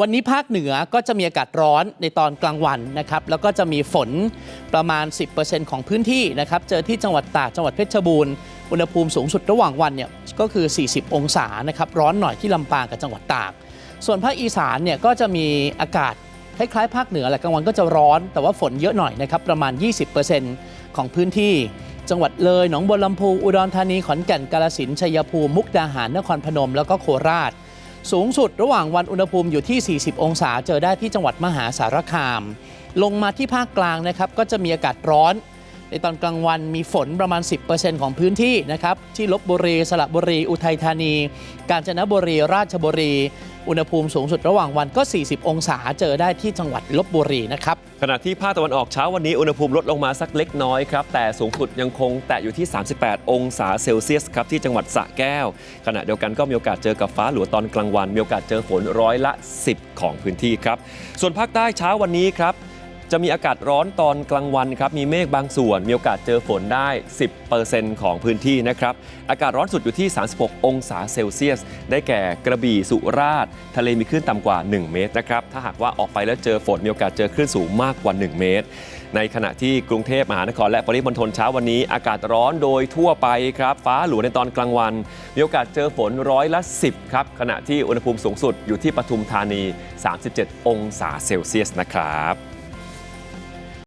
วันนี้ภาคเหนือก็จะมีอากาศร้อนในตอนกลางวันนะครับ แล้วก็จะมีฝนประมาณ 10%ของพื้นที่นะครับ เจอที่จังหวัดตาก จังหวัดเพชรบูรณ์ อุณหภูมิสูงสุดระหว่างวันเนี่ยก็คือ 40 องศานะครับ ร้อนหน่อยที่ลำปางกับจังหวัดตาก ส่วนภาคอีสานเนี่ยก็จะมีอากาศคล้ายๆ ภาคเหนือแหละกลางวันก็จะร้อน แต่ว่าฝนเยอะหน่อยนะครับ ประมาณ 20%ของพื้นที่ จังหวัดเลย หนองบัวลำพู อุดรธานี ขอนแก่น กาฬสินธุ์ ชัยภูมิ มุกดาหาร นครพนม แล้วก็โคราช สูงสุดระหว่างวันอุณหภูมิอยู่ที่ 40 องศาเจอได้ที่จังหวัดมหาสารคาม ลงมาที่ภาคกลางนะครับก็จะมีอากาศร้อน ในตอนกลางวันมีฝนประมาณ 10%ของพื้นที่นะครับที่ลบบุรีสระบุรี อุทัยธานี กาญจนบุรี ราชบุรี อุณหภูมิสูงสุดระหว่างวันก็ 40 องศาเจอได้ที่จังหวัดลบบุรีนะครับ ขณะที่ภาคตะวันออกเช้าวันนี้อุณหภูมิลดลงมาสักเล็กน้อยครับ แต่สูงสุดยังคงแตะอยู่ที่ 38 องศาเซลเซียสครับที่จังหวัดสระแก้ว ขณะเดียวกันก็มีโอกาสเจอกับฟ้าหลัวตอนกลางวัน มีโอกาสเจอฝนร้อยละ 10 ของพื้นที่ครับ ส่วนภาคใต้เช้าวันนี้ครับ จะมีอากาศร้อนตอนกลางวันครับ มีเมฆบางส่วน มีโอกาสเจอฝนได้ 10%ของพื้นที่นะครับ อากาศร้อนสุดอยู่ที่ 36 องศาเซลเซียส ได้แก่กระบี่สุราษฎร์ทะเลมีคลื่นต่ำกว่า 1 เมตรนะครับ ถ้าหากว่าออกไปแล้วเจอฝนมีโอกาสเจอคลื่นสูงมากกว่า 1 เมตร ในขณะที่กรุงเทพมหานครและปริมณฑลเช้าวันนี้ อากาศร้อนโดยทั่วไปครับฟ้าหลวในตอนกลางวัน มีโอกาสเจอฝนร้อยละ 10 ครับ ขณะที่อุณหภูมิสูงสุดอยู่ที่ปทุมธานี 37 องศาเซลเซียสนะครับ